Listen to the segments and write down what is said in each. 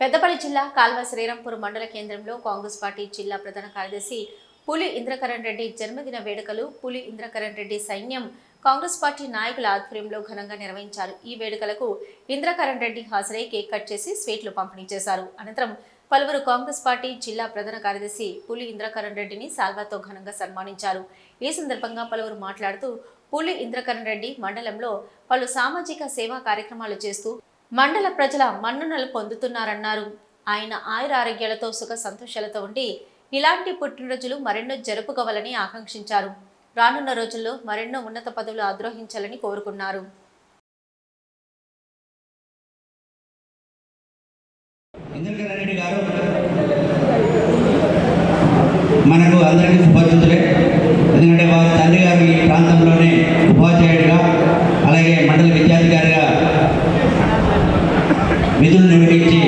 పెద్దపల్లి జిల్లా కాల్వ శ్రీరంపూర్ మండల కేంద్రంలో కాంగ్రెస్ పార్టీ జిల్లా ప్రధాన కార్యదర్శి పులి ఇంద్రకరణ్ రెడ్డి జన్మదిన వేడుకలు పులి ఇంద్రకరణ్ రెడ్డి సైన్యం కాంగ్రెస్ పార్టీ నాయకుల ఆధ్వర్యంలో ఘనంగా నిర్వహించారు. ఈ వేడుకలకు ఇంద్రకరణ్ రెడ్డి హాజరై కేక్ కట్ చేసి స్వీట్లు పంపిణీ చేశారు. అనంతరం పలువురు కాంగ్రెస్ పార్టీ జిల్లా ప్రధాన కార్యదర్శి పులి ఇంద్రకరణ్ రెడ్డిని సాల్వాతో ఘనంగా సన్మానించారు. ఈ సందర్భంగా పలువురు మాట్లాడుతూ పులి ఇంద్రకరణ్ రెడ్డి మండలంలో పలు సామాజిక సేవా కార్యక్రమాలు చేస్తూ మండల ప్రజల మన్ననలు పొందుతున్నారన్నారు. ఆయన ఆయురారోగ్యాలతో సుఖ సంతోషాలతో ఉండి ఇలాంటి పుట్టినరోజులు మరెన్నో జరుపుకోవాలని ఆకాంక్షించారు. రానున్న రోజుల్లో మరెన్నో ఉన్నత పదవులు ఆద్రోహించాలని కోరుకున్నారు. మనకు అందరికీ ఎందుకంటే వారి తండ్రి గారు ఈ ప్రాంతంలోనే ఉపాధ్యాయుడిగా అలాగే మండల విద్యాధికారిగా విధులు నిర్వహించి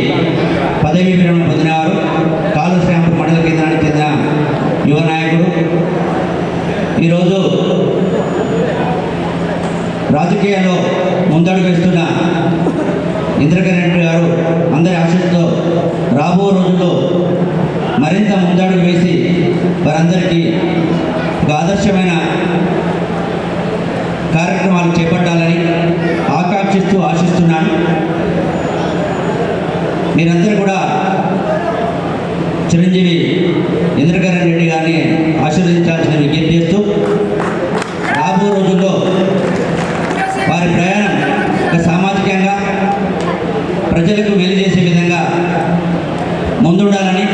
పదవీ విరమణ పొందినవారు కాలు శ్రాంపూర్ మండల కేంద్రానికి చెందిన యువ నాయకుడు. ఈరోజు రాజకీయాల్లో ముందడుగు వేస్తున్న ఇంద్రకరణ్ రెడ్డి గారు అందరి ఆశీస్సుతో రాబో రోజుల్లో మరింత ముందడుగు వేసి వారందరికీ ఒక ఆదర్శమైన కార్యక్రమాలు చేపట్టాలి మీరందరూ కూడా చిరంజీవి ఇంద్రకరణ్ రెడ్డి గారిని ఆశీర్వదించాల్సిన విజ్ఞప్తి చేస్తూ రాబో రోజుల్లో వారి ప్రయాణం ఒక సామాజికంగా ప్రజలకు మేలు చేసే విధంగా ముందుండాలని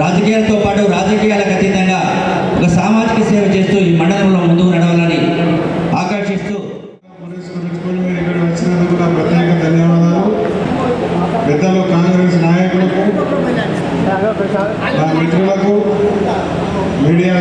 రాజకీయాలతో పాటు రాజకీయ అతీతంగా ఒక సామాజిక సేవ చేస్తూ ఈ మండలంలో ముందుకు నడవాలని ఆకాంక్షిస్తూ పురస్కరించుకొని మీరు ఇక్కడ వచ్చినందుకు నా ప్రత్యేక ధన్యవాదాలు పెద్దలు కాంగ్రెస్ నాయకులకు నా మిత్రులకు మీడియా